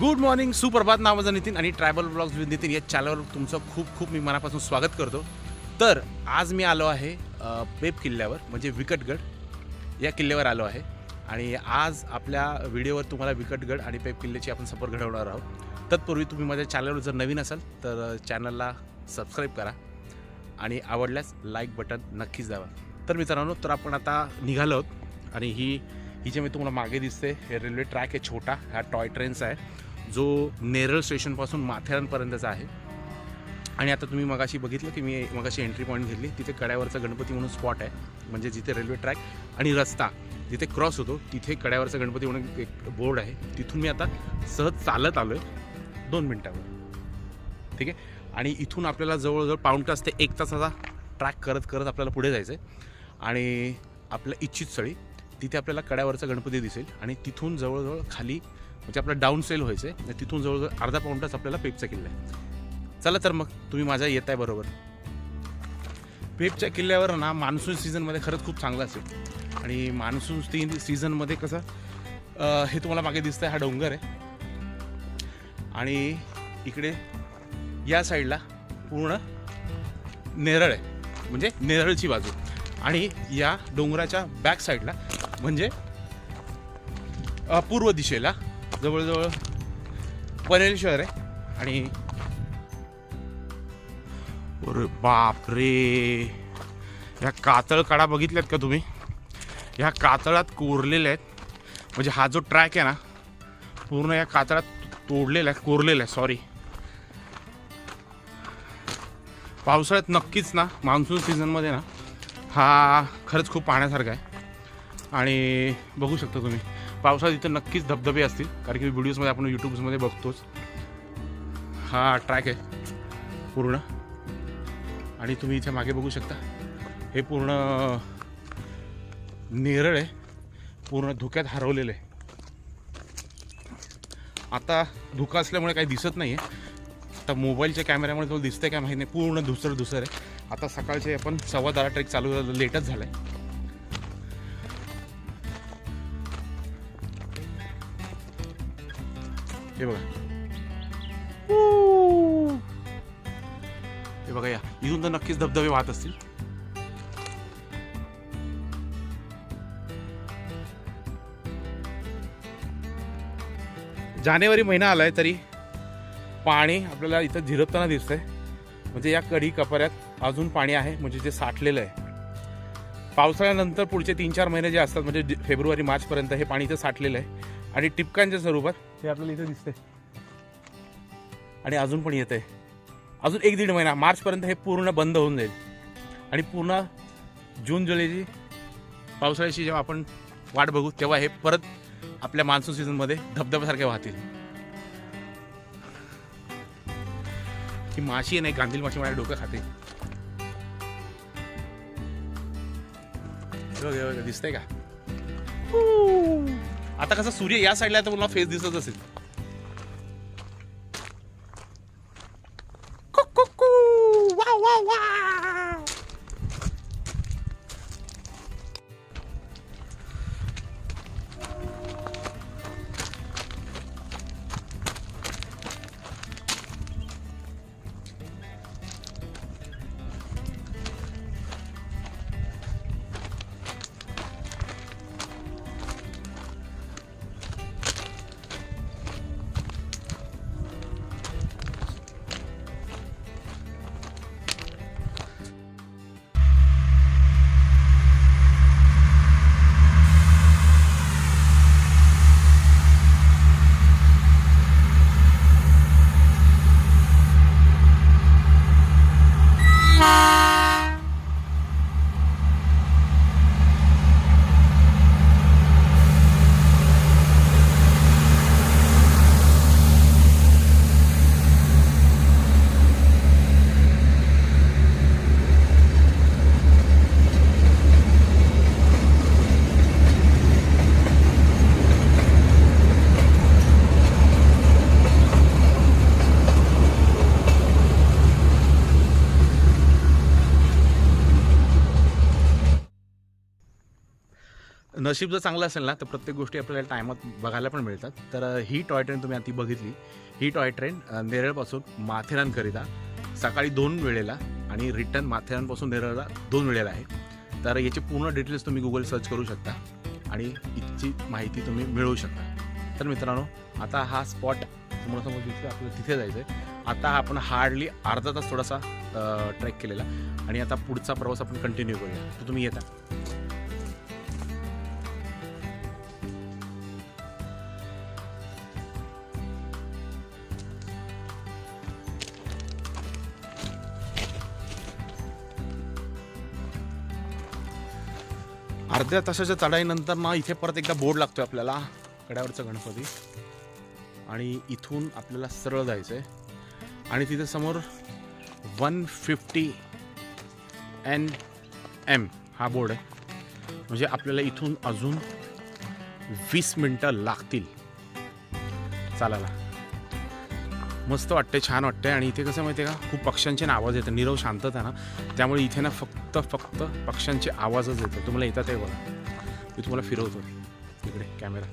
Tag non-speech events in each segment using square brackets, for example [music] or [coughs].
Good morning सुप्रभात नावाचं नितीन आणि ट्रॅव्हल ब्लॉग्स विथ नितीन या चॅनलवर तुमचं खूप खूप मी मनापासून स्वागत करतो. तर आज मी आलो आहे पेप किल्ल्यावर म्हणजे विकटगड या किल्ल्यावर आलो आहे. आणि आज आपल्या व्हिडिओवर तुम्हाला विकटगड आणि पेप किल्ल्याची आपण सफर घडवणार आहोत. तत्पूर्वी तुम्ही माझ्या चॅनलवर जर नवीन असाल तर चॅनलला सबस्क्राईब करा. आणि आवडल्यास लाईक बटन नक्कीच द्यावा तर मित्रांनो तर आपण आता निघालो आहोत. आणि ही ही जे मी तुम्हाला मागे दिसते हे रेल्वे ट्रॅक आहे छोटा हा टॉय ट्रेन्स आहे. जो नेरळ स्टेशनपासून माथेरानपर्यंतचा आहे. आणि आता तुम्ही मगाशी बघितलं की मी मगाशी एंट्री पॉईंट घेतली. तिथे कड्यावरचा गणपती म्हणून स्पॉट आहे. म्हणजे जिथे रेल्वे ट्रॅक आणि रस्ता जिथे क्रॉस होतो तिथे कड्यावरचा गणपती म्हणून एक बोर्ड आहे. तिथून मी आता सहज चालत आलो आहे दोन मिनटावर. ठीक आहे? आणि इथून आपल्याला जवळजवळ पाऊण तास ते एक तासाचा ट्रॅक करत करत आपल्याला पुढे जायचं आहे आणि आपल्या इच्छित स्थळी तिथे आपल्याला कड्यावरचा गणपती दिसेल. आणि तिथून जवळजवळ खाली म्हणजे आपलं डाऊन सेल व्हायचं आहे तिथून जवळजवळ अर्धा पाऊण तास आपल्याला पेपचा किल्ला आहे. चला तर मग तुम्ही माझ्या येत आहे बरोबर पेपच्या किल्ल्यावर ना मान्सून सीझनमध्ये खरंच खूप चांगलं असेल. आणि मान्सून ती सीझनमध्ये कसं हे तुम्हाला मागे दिसतंय हा डोंगर आहे. आणि इकडे या साईडला पूर्ण नेरळ आहे. म्हणजे नेरळची बाजू. आणि या डोंगराच्या बॅक साईडला म्हणजे पूर्व दिशेला जवळजवळ पनवेल शहर आहे. आणि अरे बापरे या कातळ काडा बघितल्यात का तुम्ही? ह्या कातळात कोरलेल्या आहेत. म्हणजे हा जो ट्रॅक आहे ना पूर्ण या कातळात तोडलेला आहे कोरलेला आहे सॉरी पावसाळ्यात नक्कीच ना मान्सून सीझनमध्ये ना हा खरंच खूप पाहण्यासारखा आहे. आणि बघू शकता तुम्ही. पावसाळ्यात इथं नक्कीच धबधबे असतील कारण की व्हिडिओजमध्ये आपण यूट्यूब्समध्ये बघतोच. हा ट्रॅक आहे पूर्ण. आणि तुम्ही इथे मागे बघू शकता. हे पूर्ण नेरळ आहे. पूर्ण धुक्यात हरवलेलं आहे. आता धुका असल्यामुळे काही दिसत नाही आहे आता मोबाईलच्या कॅमेऱ्यामुळे तो दिसतंय काय माहिती नाही. पूर्ण धुसर धुसर आहे. आता सकाळचे आपण सव्वा दहा ट्रेक चालू झालं. लेटच हे बघा. हे बघा या. इथून तर नक्कीच धबधबे वाहत असतील. जानेवारी महिना आलाय तरी पाणी आपल्याला इथं झिरपताना दिसतंय. म्हणजे या कडी कपाऱ्यात अजून पाणी आहे म्हणजे जे साठलेलं आहे. पावसाळ्यानंतर पुढचे तीन चार महिने जे असतात म्हणजे फेब्रुवारी मार्चपर्यंत हे पाणी इथं साठलेलं आहे. आणि टिपकांच्या स्वरूपात? हे आपल्याला इथं दिसतंय. आणि अजून पण येत आहे अजून एक दीड महिना मार्चपर्यंत हे पूर्ण बंद होऊन जाईल. आणि पूर्ण जून जुलैची पावसाळ्याची जेव्हा आपण वाट बघू तेव्हा हे परत आपल्या मान्सून सीझनमध्ये धबधब्यासारखे वाहतील. ही माशी आहे नाही गांधील माशी माझ्या डोकं खाते. दिसतंय का? आता कसं सूर्य या साईडला तर मला फेस दिसत असेल. नशीब जर चांगलं असेल ना तर प्रत्येक गोष्टी आपल्याला टायमात बघायला पण मिळतात. तर ही टॉय ट्रेन तुम्ही आधी बघितली. ही टॉय ट्रेन नेरळपासून माथेरानकरिता सकाळी दोन वेळेला आणि रिटर्न माथेरानपासून नेरळला दोन वेळेला आहे. तर याची पूर्ण डिटेल्स तुम्ही गुगल सर्च करू शकता आणि इथची माहिती तुम्ही मिळवू शकता. तर मित्रांनो आता हा स्पॉट तुम्हाला समोर दिसतो आपल्याला तिथे जायचं आहे आता आपण हार्डली अर्धा तास थोडासा ट्रॅक केलेला आणि आता पुढचा प्रवास आपण कंटिन्यू करूया. तर तुम्ही येता. अर्ध्या तासाच्या चढाईनंतर ना इथे परत एकदा बोर्ड लागतोय आपल्याला कड्यावरचा गणपती. आणि इथून आपल्याला सरळ जायचं आहे आणि तिथे समोर वन फिफ्टी एन एम हा बोर्ड आहे. म्हणजे आपल्याला इथून अजून वीस मिनटं लागतील. चालायला. मस्त वाटते छान वाटते आणि इथे कसं माहिती आहे का? खूप पक्ष्यांचे ना आवाज येतात निरव शांतता ना. त्यामुळे इथे ना फक्त फक्त पक्ष्यांचे आवाजच येतात. तुम्हाला येतात आहे बघा मी तुम्हाला फिरवतो. इकडे कॅमेरा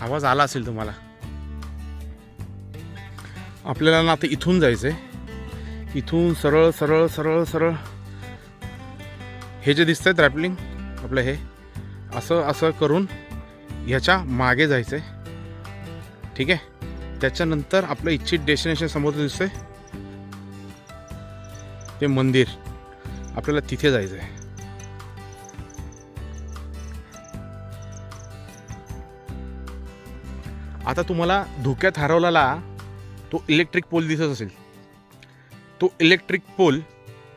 आवाज आला असेल तुम्हाला? आपल्याला ना आता इथून जायचंय. इथून सरळ सरळ सरळ सरळ हे जे दिसतंय ट्रॅपलिंग आपलं हे असं असं करून ह्याच्या मागे जायचंय. ठीक आहे? त्याच्यानंतर आपलं इच्छित डेस्टिनेशन समोर दिसतंय. ते मंदिर. आपल्याला तिथे जायचं आहे आता तुम्हाला धोक्यात हरवलेला तो इलेक्ट्रिक पोल दिसत असेल. तो इलेक्ट्रिक पोल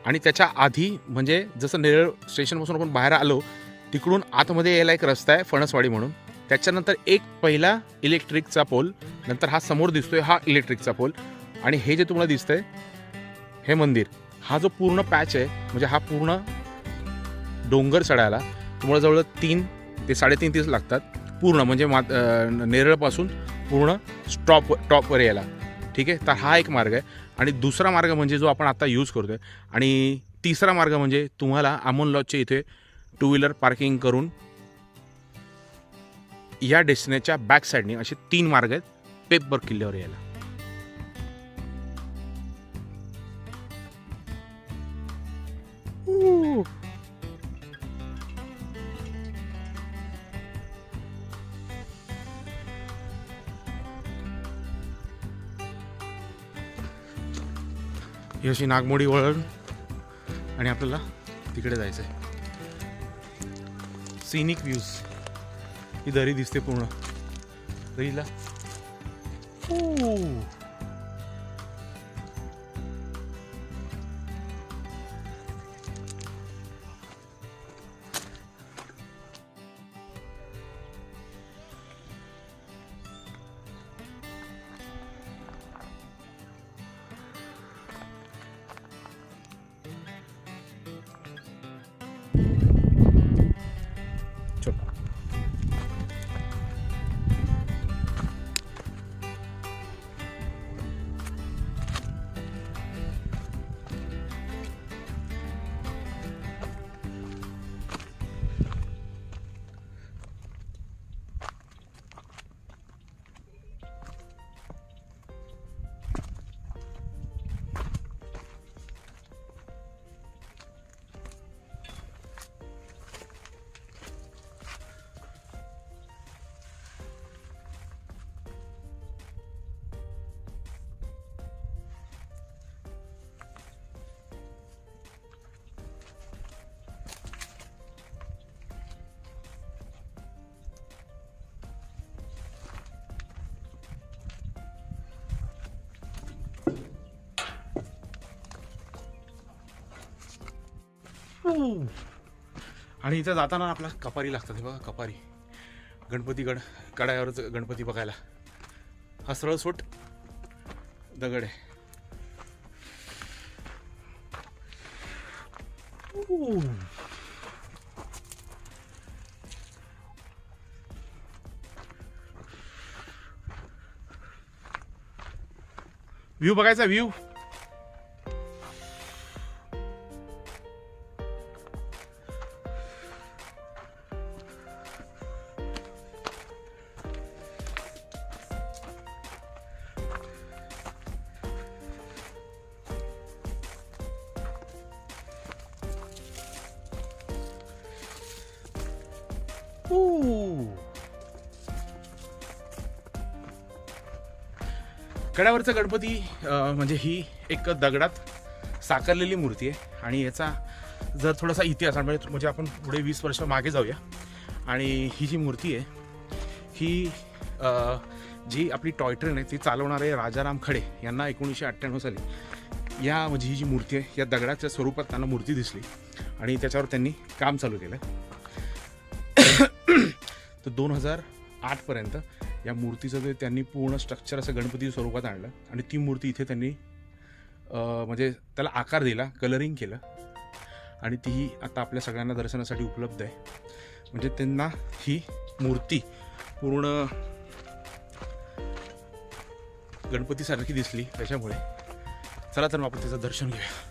आणि त्याच्या आधी म्हणजे जसं नेरळ स्टेशनपासून आपण बाहेर आलो तिकडून आतमध्ये यायला एक रस्ता आहे फणसवाडी म्हणून. त्याच्यानंतर एक पहिला इलेक्ट्रिकचा पोल नंतर हा समोर दिसतोय हा इलेक्ट्रिकचा पोल. आणि हे जे तुम्हाला दिसतंय हे मंदिर. हा जो पूर्ण पॅच आहे म्हणजे हा पूर्ण डोंगर चढायला तुम्हाला जवळ तीन ते साडेतीन तीस लागतात. पूर्ण म्हणजे मा नेरळपासून पूर्ण स्टॉप टॉपवर यायला. ठीक आहे? तर हा एक मार्ग आहे. आणि दुसरा मार्ग म्हणजे जो आपण आता यूज करतोय. आणि तिसरा मार्ग म्हणजे तुम्हाला अमोल लॉजच्या इथे टू व्हीलर पार्किंग करून या डेस्टिनेच्या बॅक साईडने असे तीन मार्ग आहेत. पेपर किल्ल्यावर यायला. ही अशी नागमोडी वळण. आणि आपल्याला तिकडे जायचं आहे सिनिक व्ह्यूज ही दरी दिसते पूर्ण. दरीला. ऊ. आणि इथं जाताना आपला कपारी लागतात. हे बघा कपारी. गणपती गण कडायावरच गणपती बघायला. हा सरळ सूट दगड आहे. व्ह्यू बघायचा व्ह्यू. कड्यावरचा गणपती म्हणजे ही एक दगडात साकारलेली मूर्ती आहे आणि याचा जर थोडासा इतिहास म्हणजे म्हणजे आपण पुढे वीस वर्ष मागे जाऊया. आणि ही जी मूर्ती आहे ही जी आपली टॉय ट्रेन आहे ती चालवणारे राजाराम खडे यांना एकोणीसशे अठ्ठ्याण्णव साली या म्हणजे ही जी मूर्ती आहे या दगडाच्या स्वरूपात त्यांना मूर्ती दिसली आणि त्याच्यावर त्यांनी काम चालू केलं. [coughs] तर दोन हजार आठपर्यंत या मूर्तीचं ते त्यांनी पूर्ण स्ट्रक्चर असं गणपती स्वरूपात आणलं आणि ती मूर्ती इथे त्यांनी म्हणजे त्याला आकार दिला कलरिंग केलं. आणि तीही आता आपल्या सगळ्यांना दर्शनासाठी उपलब्ध आहे. म्हणजे त्यांना ही मूर्ती पूर्ण गणपतीसारखी दिसली. त्याच्यामुळे चला तर मग आपण त्याचं दर्शन घेऊया.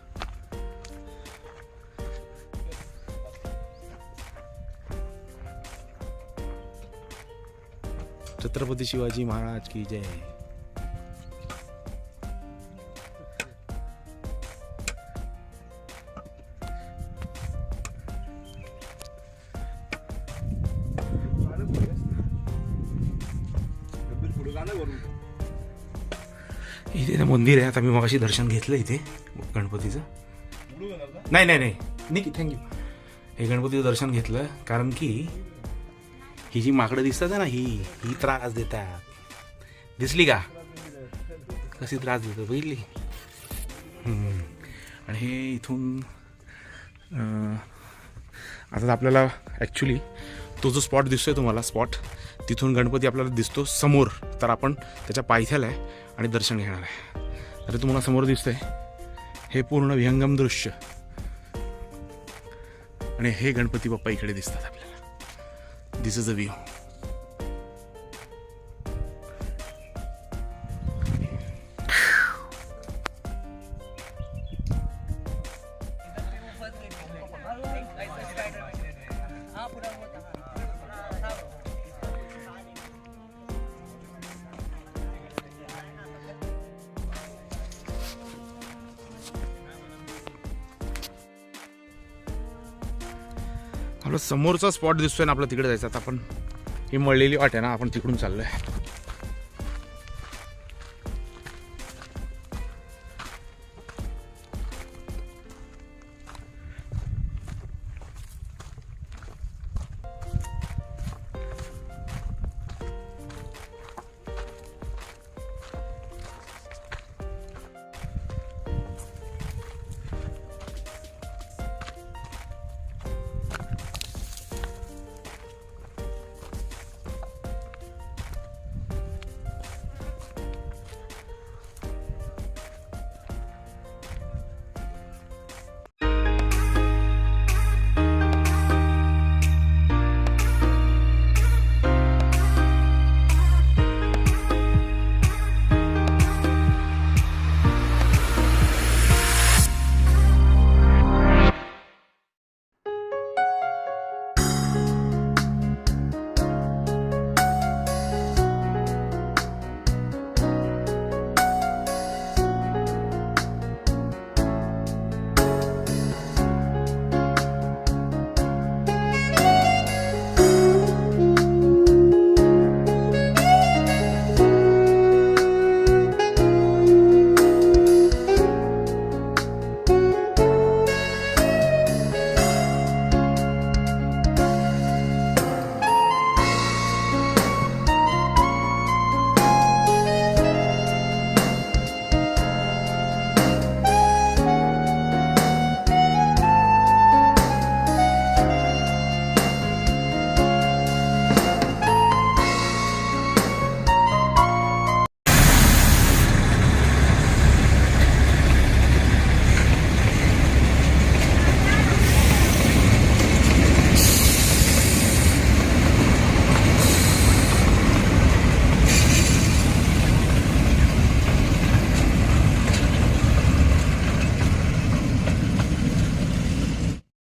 छत्रपती शिवाजी महाराज की जय. इथे ना मंदिर आहे. आता मी मगाशी दर्शन घेतलं इथे गणपतीचं. नाही नाही नाही. निकी थँक्यू हे गणपतीचं दर्शन घेतलं कारण की ही जी माकडं दिसतात ना ही ही त्रास देतात. दिसली का? कशी त्रास देतात बघितली? आणि हे इथून आता आपल्याला ॲक्च्युली तो जो स्पॉट दिसतोय तुम्हाला स्पॉट तिथून गणपती आपल्याला दिसतो समोर. तर आपण त्याच्या पायथ्याला आहे आणि दर्शन घेणार आहे. तर तुम्हाला समोर दिसतंय. हे पूर्ण विहंगम दृश्य. आणि हे गणपती बाप्पा इकडे दिसतात This is the view. आपला समोरचा स्पॉट दिसतोय ना आपला तिकडे जायचं. आता आपण ही मळलेली वाट आहे ना आपण तिकडून चाललोय.